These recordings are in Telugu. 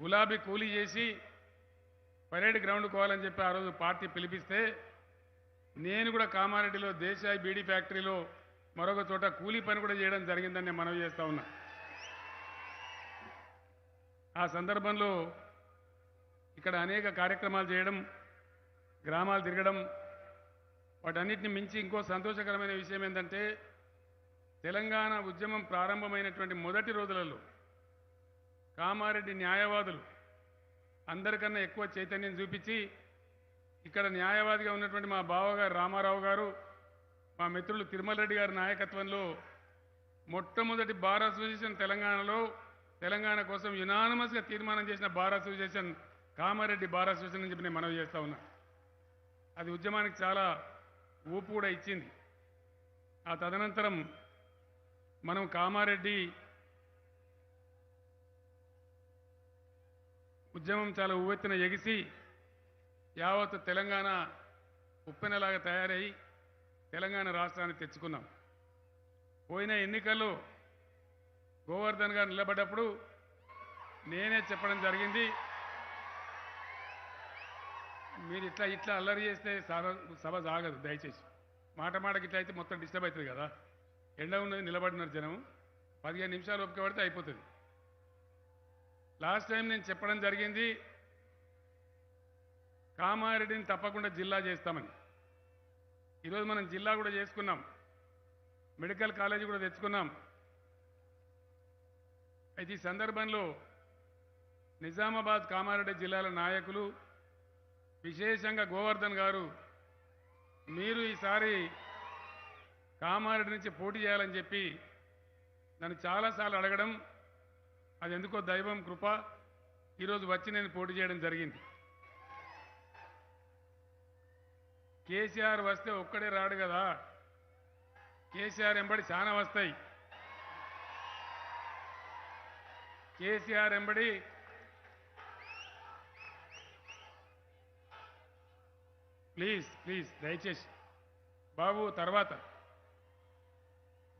గులాబీ కూలీ చేసి పరేడ్ గ్రౌండ్ కోవాలని చెప్పి ఆ రోజు పార్టీ పిలిపిస్తే నేను కూడా కామారెడ్డిలో దేశాయి బీడీ ఫ్యాక్టరీలో మరొక చోట కూలీ పని కూడా చేయడం జరిగిందని నేను మనవి చేస్తా ఉన్నా. ఆ సందర్భంలో ఇక్కడ అనేక కార్యక్రమాలు చేయడం గ్రామాలు తిరగడం వాటన్నిటిని మించి ఇంకో సంతోషకరమైన విషయం ఏంటంటే తెలంగాణ ఉద్యమం ప్రారంభమైనటువంటి మొదటి రోజులలో కామారెడ్డి న్యాయవాదులు అందరికన్నా ఎక్కువ చైతన్యం చూపించి ఇక్కడ న్యాయవాదిగా ఉన్నటువంటి మా బావగారు రామారావు గారు మా మిత్రులు తిరుమల రెడ్డి గారి నాయకత్వంలో మొట్టమొదటి బార్ అసోసియేషన్ తెలంగాణలో తెలంగాణ కోసం యునానమస్గా తీర్మానం చేసిన bar association Kamareddy bar association అని చెప్పి నేను మనవి చేస్తా ఉన్నా. అది ఉద్యమానికి చాలా ఊపు కూడా ఇచ్చింది. ఆ తదనంతరం మనం కామారెడ్డి ఉద్యమం చాలా ఉవ్వెత్తున ఎగిసి యావత్ తెలంగాణ ఉప్పెనలాగా తయారై తెలంగాణ రాష్ట్రాన్ని తెచ్చుకున్నాం. పోయిన ఎన్నికల్లో గోవర్ధన్ గారు నిలబడ్డప్పుడు నేనే చెప్పడం జరిగింది. మీరు ఇట్లా ఇట్లా అల్లరి చేస్తే సభ సభ సాగదు దయచేసి. మాట మాటకి ఇట్లా అయితే మొత్తం డిస్టర్బ్ అవుతుంది కదా. ఎండ ఉన్నది నిలబడినారు జనం. పదిహేను నిమిషాలు ఒప్పుక పడితే అయిపోతుంది. లాస్ట్ టైం నేను చెప్పడం జరిగింది కామారెడ్డిని తప్పకుండా జిల్లా చేస్తామని. ఈరోజు మనం జిల్లా కూడా చేసుకున్నాం మెడికల్ కాలేజీ కూడా తెచ్చుకున్నాం. అయితే ఈ సందర్భంలో నిజామాబాద్ కామారెడ్డి జిల్లాల నాయకులు విశేషంగా గోవర్ధన్ గారు మీరు ఈసారి కామారెడ్డి నుంచి పోటీ చేయాలని చెప్పి నన్ను చాలాసార్లు అడగడం అది ఎందుకో దైవం కృప. ఈరోజు వచ్చి నేను పోటీ చేయడం జరిగింది. కేసీఆర్ వస్తే ఒక్కడే రాడు కదా. కేసీఆర్ ఎంబడి చాలా వస్తాయి. కేసీఆర్ ఎంబడి ప్లీజ్ ప్లీజ్ దయచేసి. బాబు తర్వాత.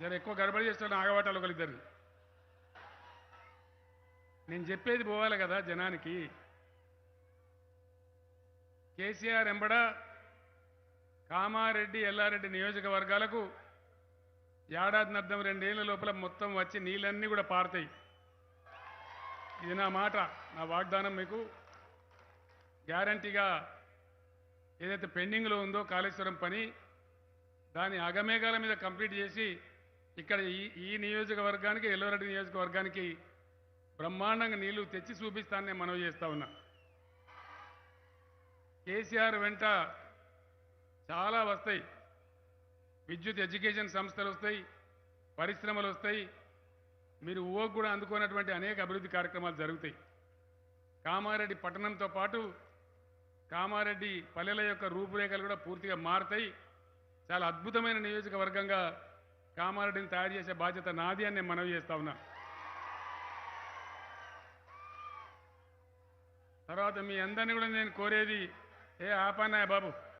జర ఎక్కువ గడబడి చేస్తాను ఆగవాటాలు ఒకరిద్దరిని. నేను చెప్పేది పోవాలి కదా జనానికి? కేసీఆర్ ఎంబడ కామారెడ్డి ఎల్లారెడ్డి నియోజకవర్గాలకు ఏడాది నర్థం రెండేళ్ళ లోపల మొత్తం వచ్చి నీళ్ళన్నీ కూడా పారుతాయి. ఇది నా మాట నా వాగ్దానం మీకు. గ్యారంటీగా ఏదైతే పెండింగ్లో ఉందో కాళేశ్వరం పని దాని అగమేఘాల మీద కంప్లీట్ చేసి ఇక్కడ ఈ ఈ నియోజకవర్గానికి ఎల్లవరెడ్డి నియోజకవర్గానికి బ్రహ్మాండంగా నీళ్ళు తెచ్చి చూపిస్తానని నేను మనవి చేస్తా ఉన్నా. కేసీఆర్ వెంట చాలా వస్తాయి. విద్యుత్ ఎడ్యుకేషన్ సంస్థలు వస్తాయి పరిశ్రమలు వస్తాయి. మీరు ఊహకు కూడా అందుకున్నటువంటి అనేక అభివృద్ధి కార్యక్రమాలు జరుగుతాయి. కామారెడ్డి పట్టణంతో పాటు కామారెడ్డి పల్లెల యొక్క రూపురేఖలు కూడా పూర్తిగా మారుతాయి. చాలా అద్భుతమైన నియోజకవర్గంగా కామారెడ్డిని తయారు చేసే బాధ్యత నాది అని నేను మనవి చేస్తా ఉన్నా. తర్వాత మీ అందరినీ కూడా నేను కోరేది ఏ ఆపానాయ బాబు?